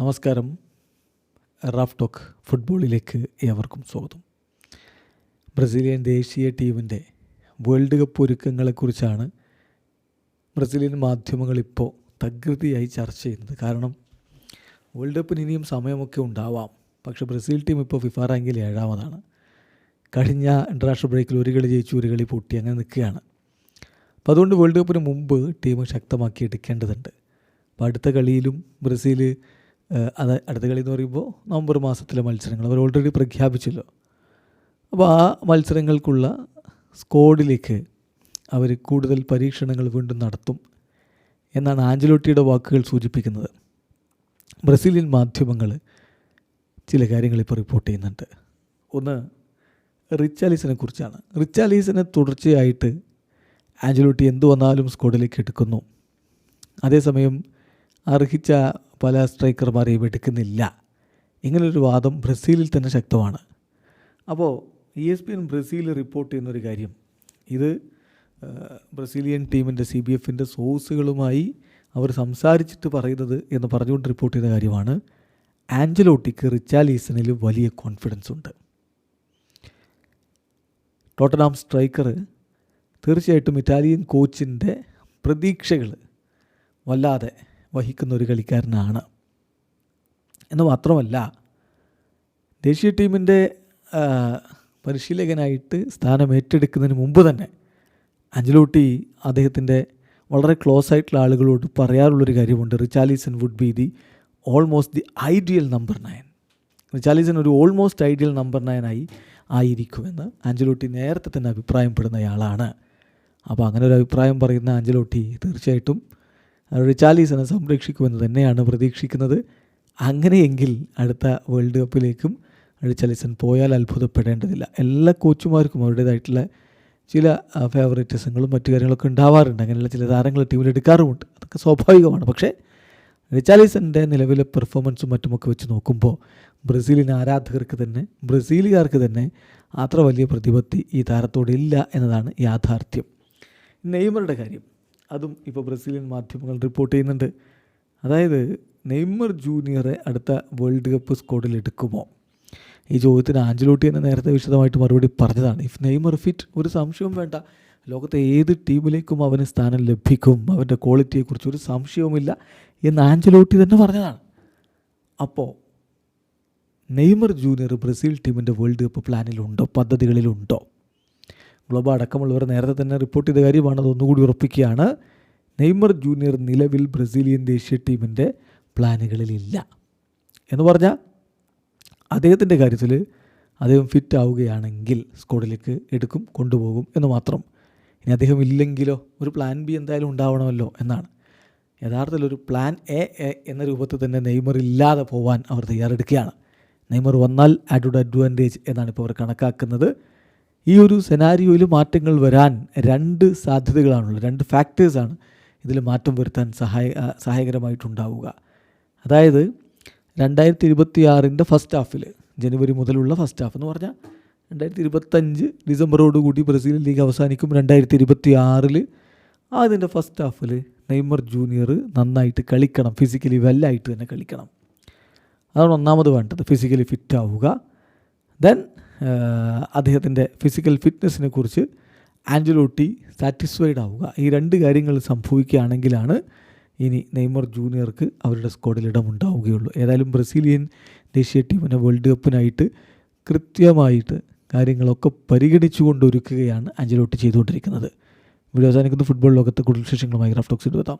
നമസ്കാരം. Raf talk ഫുട്ബോളിലേക്ക് ഏവർക്കും സ്വാഗതം. ബ്രസീലിയൻ ദേശീയ ടീമിന്റെ വേൾഡ് കപ്പ് ഒരുക്കങ്ങളെക്കുറിച്ചാണ് ബ്രസീലിയൻ മാധ്യമങ്ങൾ ഇപ്പോൾ തകൃതിയായി ചർച്ച ചെയ്യുന്നത്. കാരണം വേൾഡ് കപ്പിന് ഇനിയും സമയമൊക്കെ ഉണ്ടാവാം. പക്ഷേ ബ്രസീൽ ടീം ഇപ്പോൾ ഫിഫ റാങ്കിൽ ഏഴാമതാണ്. കഴിഞ്ഞ ഇന്റർനാഷണൽ ബ്രേക്കിൽ ഒരു കളി ജയിച്ചു ഒരു കളി പൊട്ടി അങ്ങനെ നിൽക്കുകയാണ്. അപ്പോൾ അതുകൊണ്ട് വേൾഡ് കപ്പിന് മുമ്പ് ടീം ശക്തമാക്കി എടുക്കേണ്ടതുണ്ട്. അപ്പോൾ അടുത്ത കളിയിലും ബ്രസീൽ അത് അടുത്ത കളി എന്ന് പറയുമ്പോൾ നവംബർ മാസത്തിലെ മത്സരങ്ങൾ. അവർ ഓൾറെഡി പ്രഖ്യാപിച്ചല്ലോ. അപ്പോൾ ആ മത്സരങ്ങൾക്കുള്ള സ്കോഡിലേക്ക് അവർ കൂടുതൽ പരീക്ഷണങ്ങൾ വീണ്ടും നടത്തും എന്നാണ് ആഞ്ചലോട്ടിയുടെ വാക്കുകൾ സൂചിപ്പിക്കുന്നത്. ബ്രസീലിയൻ മാധ്യമങ്ങൾ ചില കാര്യങ്ങൾ ഇപ്പോൾ റിപ്പോർട്ട് ചെയ്യുന്നുണ്ട്. ഒന്ന് റിച്ചാലീസിനെ കുറിച്ചാണ്. റിച്ചാലീസിനെ തുടർച്ചയായിട്ട് ആഞ്ചലോട്ടി എന്തു വന്നാലും സ്കോഡിലേക്ക് എടുക്കുന്നു. അതേസമയം അർഹിച്ച പല സ്ട്രൈക്കർമാരെയും എടുക്കുന്നില്ല. ഇങ്ങനൊരു വാദം ബ്രസീലിൽ തന്നെ ശക്തമാണ്. അപ്പോൾ E S P N Brazil report ചെയ്യുന്നൊരു കാര്യം. ഇത് ബ്രസീലിയൻ ടീമിന്റെ സി ബി എഫിന്റെ സോഴ്സുകളുമായി അവർ സംസാരിച്ചിട്ട് പറയുന്നത് എന്ന് പറഞ്ഞുകൊണ്ട് റിപ്പോർട്ട് ചെയ്ത കാര്യമാണ്. ആഞ്ചലോട്ടിക്ക് റിച്ചാലീസണിൽ വലിയ കോൺഫിഡൻസ് ഉണ്ട്. ടോട്ടനാം സ്ട്രൈക്കർ തീർച്ചയായിട്ടും ഇറ്റാലിയൻ കോച്ചിന്റെ പ്രതീക്ഷകൾ വല്ലാതെ വഹിക്കുന്ന ഒരു കളിക്കാരനാണ്. എന്ന് മാത്രമല്ല ദേശീയ ടീമിന്റെ പരിശീലകനായിട്ട് സ്ഥാനം ഏറ്റെടുക്കുന്നതിന് മുമ്പ് തന്നെ അഞ്ചലോട്ടി അദ്ദേഹത്തിന്റെ വളരെ ക്ലോസ് ആയിട്ടുള്ള ആളുകളോട് പറയാറുള്ളൊരു കാര്യമുണ്ട്. Richarlison would be the almost the ideal number nine Richarlison ഒരു ഓൾമോസ്റ്റ് ഐഡിയൽ നമ്പർ നയനായി ആയിരിക്കുമെന്ന് ആഞ്ചലോട്ടി നേരത്തെ തന്നെ അഭിപ്രായപ്പെടുന്നയാളാണ് അപ്പോൾ അങ്ങനെ ഒരു അഭിപ്രായം പറയുന്ന ആഞ്ചലോട്ടി തീർച്ചയായിട്ടും റിച്ചാലീസനെ സംരക്ഷിക്കുമെന്ന് തന്നെയാണ് പ്രതീക്ഷിക്കുന്നത്. അങ്ങനെയെങ്കിൽ അടുത്ത വേൾഡ് കപ്പിലേക്കും റിച്ചാലിസൺ പോയാൽ അത്ഭുതപ്പെടേണ്ടതില്ല. എല്ലാ കോച്ചുമാർക്കും അവരുടേതായിട്ടുള്ള ചില ഫേവറേറ്റിസങ്ങളും മറ്റു കാര്യങ്ങളൊക്കെ ഉണ്ടാവാറുണ്ട്. അങ്ങനെയുള്ള ചില താരങ്ങൾ ടീമിൽ എടുക്കാറുമുണ്ട്. അതൊക്കെ സ്വാഭാവികമാണ്. പക്ഷേ റിച്ചാലിസന്റെ നിലവിലെ പെർഫോമൻസും മറ്റുമൊക്കെ വെച്ച് നോക്കുമ്പോൾ ബ്രസീലിന് ആരാധകർക്ക് തന്നെ ബ്രസീലുകാർക്ക് തന്നെ അത്ര വലിയ പ്രതിപത്തി ഈ താരത്തോടില്ല എന്നതാണ് യാഥാർത്ഥ്യം. നെയ്മറുടെ കാര്യം. അതും ഇപ്പോൾ ബ്രസീലിയൻ മാധ്യമങ്ങൾ റിപ്പോർട്ട് ചെയ്യുന്നുണ്ട്. അതായത് നെയ്മർ ജൂനിയറെ അടുത്ത വേൾഡ് കപ്പ് സ്ക്വാഡിൽ എടുക്കുമോ? ഈ ചോദ്യത്തിന് ആഞ്ചലോട്ടി തന്നെ നേരത്തെ വിശദമായിട്ട് മറുപടി പറഞ്ഞതാണ്. ഇഫ് നെയ്മർ ഫിറ്റ് ഒരു സംശയവും വേണ്ട. ലോകത്തെ ഏത് ടീമിലേക്കും അവന് സ്ഥാനം ലഭിക്കും. അവന്റെ ക്വാളിറ്റിയെക്കുറിച്ച് ഒരു സംശയവുമില്ല എന്ന് ആഞ്ചലോട്ടി തന്നെ പറഞ്ഞതാണ്. അപ്പോൾ നെയ്മർ ജൂനിയർ ബ്രസീൽ ടീമിന്റെ വേൾഡ് കപ്പ് പ്ലാനിലുണ്ടോ പദ്ധതികളിലുണ്ടോ ഗ്ലോബ അടക്കമുള്ളവർ നേരത്തെ തന്നെ റിപ്പോർട്ട് ചെയ്ത കാര്യമാണത് ഒന്നുകൂടി ഉറപ്പിക്കുകയാണ്. നെയ്മർ ജൂനിയർ നിലവിൽ ബ്രസീലിയൻ ദേശീയ ടീമിന്റെ പ്ലാനുകളിലില്ല എന്ന് പറഞ്ഞാൽ അദ്ദേഹത്തിന്റെ കാര്യത്തിൽ അദ്ദേഹം ഫിറ്റ് ആവുകയാണെങ്കിൽ സ്ക്വാഡിലേക്ക് എടുക്കും കൊണ്ടുപോകും എന്ന് മാത്രം. ഇനി അദ്ദേഹം ഇല്ലെങ്കിലോ ഒരു പ്ലാൻ ബി എന്തായാലും ഉണ്ടാവണമല്ലോ എന്നാണ്. യഥാർത്ഥത്തിൽ ഒരു പ്ലാൻ എ എന്ന രൂപത്തിൽ തന്നെ നെയ്മർ ഇല്ലാതെ പോവാൻ അവർ തയ്യാറെടുക്കുകയാണ്. നെയ്മർ വന്നാൽ ആഡഡ് അഡ്വാന്റേജ് എന്നാണ് ഇപ്പോൾ അവർ കണക്കാക്കുന്നത്. ഈ ഒരു സെനാരിയോയിൽ മാറ്റങ്ങൾ വരാൻ രണ്ട് സാധ്യതകളാണുള്ളത്. രണ്ട് ഫാക്ടേഴ്സാണ് ഇതിൽ മാറ്റം വരുത്താൻ സഹായ സഹായകരമായിട്ടുണ്ടാവുക. അതായത് രണ്ടായിരത്തി ഇരുപത്തി ആറിന്റെ ഫസ്റ്റ് ഹാഫിൽ ജനുവരി മുതലുള്ള ഫസ്റ്റ് ഹാഫ് എന്ന് പറഞ്ഞാൽ രണ്ടായിരത്തി ഇരുപത്തഞ്ച് ഡിസംബറോടുകൂടി ബ്രസീൽ ലീഗ് അവസാനിക്കും. രണ്ടായിരത്തി ഇരുപത്തി ആറിൽ അതിന്റെ ഫസ്റ്റ് ഹാഫിൽ നെയ്മർ ജൂനിയർ നന്നായിട്ട് കളിക്കണം. ഫിസിക്കലി വെല്ലായിട്ട് തന്നെ കളിക്കണം. അതാണ് ഒന്നാമത് വേണ്ടത്. ഫിസിക്കലി ഫിറ്റ് ആവുക. ദെൻ അദ്ദേഹത്തിന്റെ ഫിസിക്കൽ ഫിറ്റ്നസ്സിനെ കുറിച്ച് ആഞ്ചലോട്ടി സാറ്റിസ്ഫൈഡ് ആവുക. ഈ രണ്ട് കാര്യങ്ങൾ സംഭവിക്കുകയാണെങ്കിലാണ് ഇനി നെയ്മർ ജൂനിയർക്ക് അവരുടെ സ്ക്വാഡിൽ ഇടമുണ്ടാവുകയുള്ളൂ. ഏതായാലും ബ്രസീലിയൻ ദേശീയ ടീമിനെ വേൾഡ് കപ്പിനായിട്ട് കൃത്യമായിട്ട് കാര്യങ്ങളൊക്കെ പരിഗണിച്ചുകൊണ്ട് ഒരുക്കുകയാണ് ആഞ്ചലോട്ടി ചെയ്തുകൊണ്ടിരിക്കുന്നത്. വീഡിയോ അവസാനിക്കുന്ന. ഫുട്ബോൾ ലോകത്തെ കൂടുതൽ വിശേഷങ്ങളുമായി റാഫ്റ്റോക്സ് എടുത്താം